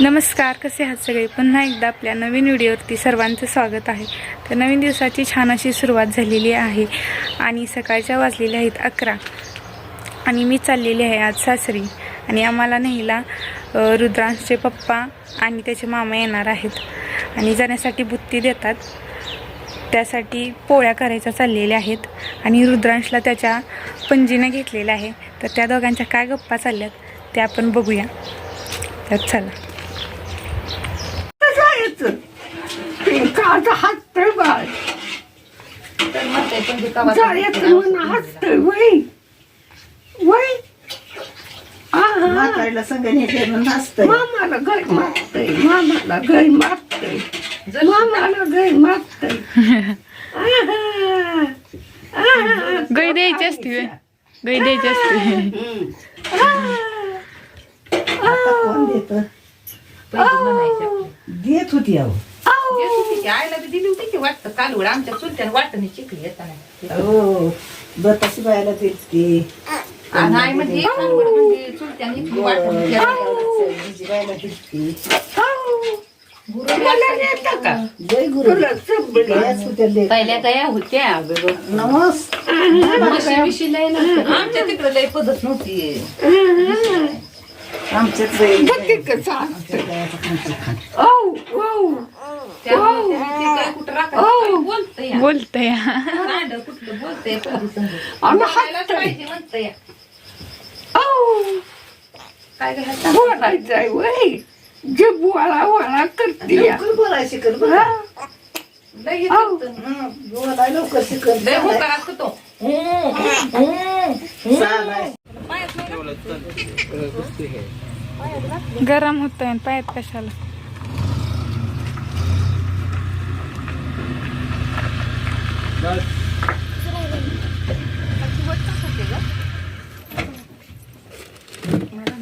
नमस्कार कसे आहात सगळे? पुन्हा एकदा आपल्या नवीन व्हिडिओवरती सर्वांचं स्वागत आहे. तर नवीन दिवसाची छान अशी सुरुवात झालेली आहे आणि सकाळच्या वाजलेल्या आहेत अकरा. आणि मी चाललेली आहे आज सासरी. आणि आम्हाला नेहला रुद्रांशचे पप्पा आणि त्याचे मामा येणार आहेत. आणि जाण्यासाठी बुत्ती देतात. त्यासाठी पोळ्या करायच्या चाललेल्या आहेत. आणि रुद्रांशला त्याच्या पणजीनं घेतलेलं आहे. तर त्या दोघांच्या काय गप्पा चालल्यात ते आपण बघूया. तर चला. पिंकाचा हसतोय बाळ जायचं म्हणून हसतोय वय वय. आहा. म्हातारीला संग नेते म्हणून हसतंय. मामाला गाय मागतय मामाला गाय मागतय मामाला गाय मागतय. आहा. आहा. गै द्यायची असते व्हय. गै द्यायची असते. आता कोण देत? देत होती अहो. आईला बी दिली होती की वाटतं कालवड आमच्या चुलत्याने वाटणी येताना. हो बताशी बायला देत ती आणि आई म्हणजे कालवड म्हणजे चुलत्याने इथली वाटणी हिची बायला देत ती मला येतं का? जय गुरु. तुला सबडी. गयाच होत्या लेक. पहिल्या काय? होत्या नमस आमच्या तिकडे लय पद्धत नव्हती. आमच्यात खाण. त्यामुळे ते काय कुठं राखायचं बोलतय बोलतय कुठलं बोलतय म्हणतंय औ. काय काय बोलायचंय वय. जे बोळा वळा करते बोलायला शिकल बरं. हा? लय हे औ. करतं. हं, बोलायला लवकर शिकल लय होकारात करतो चालाय. गरम होतंय पायात कशाला?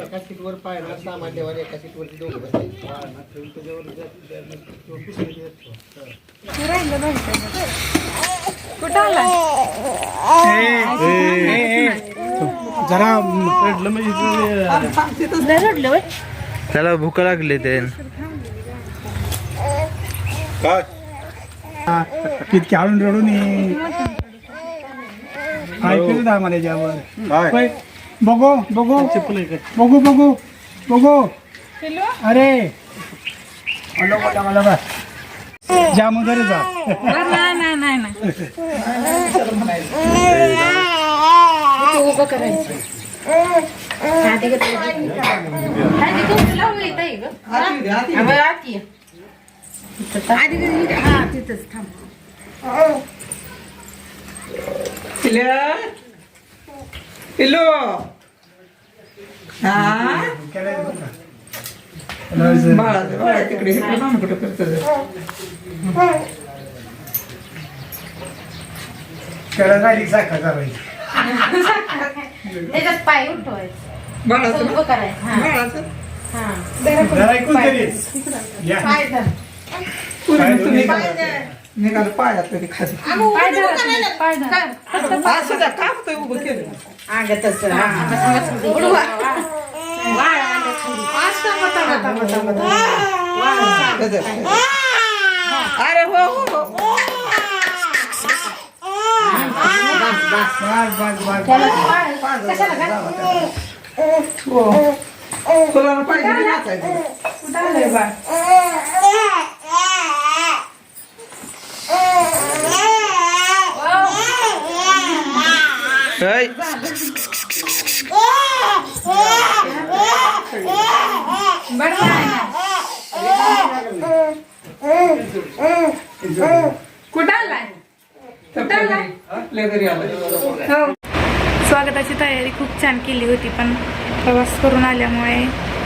एका सीटवर पाहिला सामान देवाने एका सीटवरती दोघं बसायचे जरा रडलं म्हणजे त्याला भूक लागली ते. किती आणून रडून ऐकलं ना मला याच्यावर. होय. बघू बघू. बघू बघू बघू. अरे. आलो बोला मला बा जा. नाही नाही नाही हॅलो हा? बाळा बाळा तिकडे कुठं करतं त्याला झाली साखर करायची. त्याच्यात पाय उठवायचं. बाळाचं उभं करायचं बाळाचं? जरा ऐकून तरी. या. पूर्ण तुम्ही निघाल पाया तरी खाली. पाय धरा तुम्ही, पाय धरा. असं द्या का होतंय उभं केलं. अरे हो हो हो. बस बस तुला पाहिजे नाचायचं. ऐ, कुठं आलाय आपल्या घरी आलं हो स्वागताची तयारी खूप छान केली होती पण प्रवास करून आल्यामुळे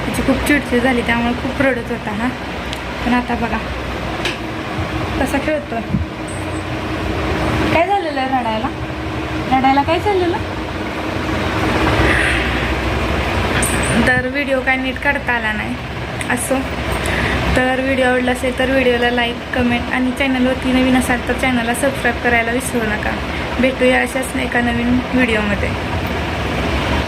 त्याची खूप चिडचिड झाली त्यामुळे खूप रडत होता हा. पण आता बघा कसा खेळतोय काय झालेलं रडायला रडायला ना तर व्हिडिओ काय नीट काढता आला नाही. असो. तर व्हिडिओ आवडला असेल तर व्हिडिओला लाईक कमेंट आणि चॅनलवरती नवीन असाल तर चॅनलला सबस्क्राईब करायला विसरू नका. भेटूया अशाच एका नवीन व्हिडिओमध्ये